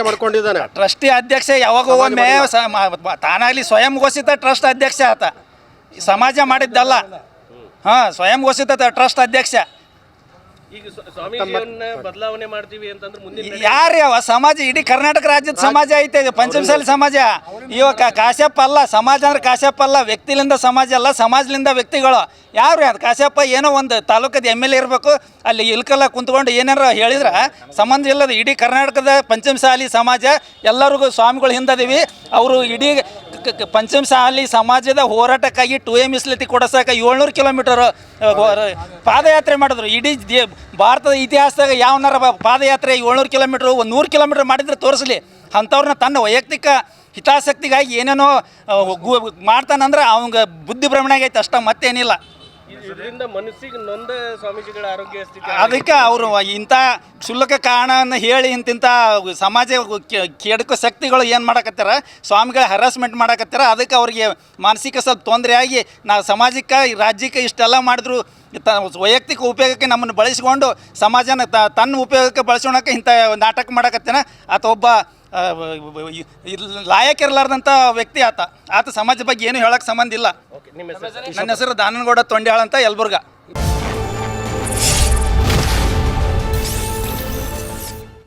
ಮಾಡ್ಕೊಂಡಿದ್ದಾನೆ. Trustee ಅಧ್ಯಕ್ಷ ಯಾವಾಗ ಒಮ್ಮೆ ಸ- ಮ- ಮ- ತಾನಾಗ್ಲಿ ಸ್ವಯಂ ಘೋಷಿತ ಟ್ರಸ್ಟ್ ಅಧ್ಯಕ್ಷ ಆತ. ಈ ಸಮಾಜ ಮಾಡಿದ್ದಲ್ಲ. ಹಾಂ ಸ್ವಯಂ ಘೋಷಿತ ಟ್ರಸ್ಟ್ ಅಧ್ಯಕ್ಷ. ಈಗ ಸ್ವಾಮೀಜಿಯನ್ನ ಬದಲಾವಣೆ ಮಾಡ್ತೀವಿ ಅಂತಂದ್ರೆ ಮುಂದಿನ ಯಾರು ಯಾವ ಸಮಾಜ ಇಡೀ ಕರ್ನಾಟಕ ರಾಜ್ಯದ ಸಮಾಜ ಐತೆ ಇದು ಪಂಚಮಸಾಲಿ ಸಮಾಜ. ಇವಾಗ ಕಾಶ್ಯಪ್ಪ ಅಲ್ಲ ಸಮಾಜ ಅಂದ್ರೆ ಕಾಶ್ಯಪ್ಪ ಅಲ್ಲ ವ್ಯಕ್ತಿಲಿಂದ ಸಮಾಜ ಅಲ್ಲ ಸಮಾಜಲಿಂದ ವ್ಯಕ್ತಿಗಳು. ಯಾರು ಅದು? ಕಾಶ್ಯಪ್ಪ ಏನೋ ಒಂದು ತಾಲೂಕದ ಎಂ ಎಲ್ ಎ ಇರಬೇಕು ಅಲ್ಲಿ ಇಲ್ಕಲ್ಲ ಕುಂತ್ಕೊಂಡು ಏನಾರ ಹೇಳಿದ್ರೆ ಸಂಬಂಧ ಇಲ್ಲದ ಇಡೀ ಕರ್ನಾಟಕದ ಪಂಚಮಸಾಲಿ ಸಮಾಜ ಎಲ್ಲರಿಗೂ ಸ್ವಾಮಿಗಳು ಹಿಂದದೀವಿ ಅವರು ಇಡೀ ಕ- ಕ- ಪಂಚಮಸಾಲಿ ಸಮಾಜದ ಹೋರಾಟಕ್ಕಾಗಿ ಟು ಎ ಮಿಸ್ಲತಿ ಕೊಡಸಕ ಏಳ್ನೂರು ಕಿಲೋಮೀಟರ್ ಪಾದಯಾತ್ರೆ ಮಾಡಿದ್ರು. ಇಡೀ ದೇ- ಭಾರತದ ಇತಿಹಾಸದಾಗ ಯಾವನಾರ ಪಾದಯಾತ್ರೆ ಏಳ್ನೂರು ಕಿಲೋಮೀಟ್ರ್, ಒಂದು ನೂರು ಕಿಲೋಮೀಟ್ರ್ ಮಾಡಿದ್ರೆ ತೋರಿಸಲಿ. ಅಂಥವ್ರನ್ನ ತನ್ನ ವೈಯಕ್ತಿಕ ಹಿತಾಸಕ್ತಿಗಾಗಿ ಏನೇನೋ ಗು- ಮಾಡ್ತಾನಂದ್ರೆ ಅವಂಗ ಬುದ್ಧಿ ಭ್ರಮಣೆ ಆಗೈತೆ. ಅಷ್ಟ ಮತ್ತೇನಿಲ್ಲ. ಇದರಿಂದ ಮನಸ್ಸಿಗೆ ನೊಂದ ಸ್ವಾಮೀಜಿಗಳ ಆರೋಗ್ಯ ಸ್ಥಿತಿ ಅದಕ್ಕೆ ಅವರು ಇಂಥ ಕ್ಷುಲ್ಲಕ ಕಾರಣವನ್ನು ಹೇಳಿ ಇಂತಿಂಥ ಸಮಾಜ ಕೆಡಕ ಶಕ್ತಿಗಳು ಏನು ಮಾಡಕತ್ತಾರ ಸ್ವಾಮಿಗಳ ಹರಾಸ್ಮೆಂಟ್ ಮಾಡಕತ್ತಾರ ಅದಕ್ಕೆ ಅವ್ರಿಗೆ ಮಾನಸಿಕ ಸ್ವಲ್ಪ ತೊಂದರೆ ಆಗಿ ನಾ ಸಮಾಜಕ್ಕೆ ರಾಜ್ಯಕ್ಕೆ ಇಷ್ಟೆಲ್ಲ ಮಾಡಿದ್ರು ತ ವೈಯಕ್ತಿಕ ಉಪಯೋಗಕ್ಕೆ ನಮ್ಮನ್ನು ಬಳಸಿಕೊಂಡು ಸಮಾಜನ ತನ್ನ ಉಪಯೋಗಕ್ಕೆ ಬಳಸೋಣಕ್ಕೆ ಇಂಥ ನಾಟಕ ಮಾಡಕತ್ತೇನೆ ಅಥವಾ ಒಬ್ಬ ಆ, ಇಲ್- ಲಾಯಕ್ ಇರಲಾರ್ದಂಥ ವ್ಯಕ್ತಿ ಆತ. ಆತ ಸಮಾಜ ಬಗ್ಗೆ ಏನು ಹೇಳಕ್ಕೆ ಸಂಬಂಧ ಇಲ್ಲ. ನಿಮ್ಮ ಹೆಸರು? ನನ್ನ ಹೆಸರು ದಾನನಗೌಡ ತೊಂಡ್ಯಾಳ ಅಂತ ಯಲಬುರ್ಗ.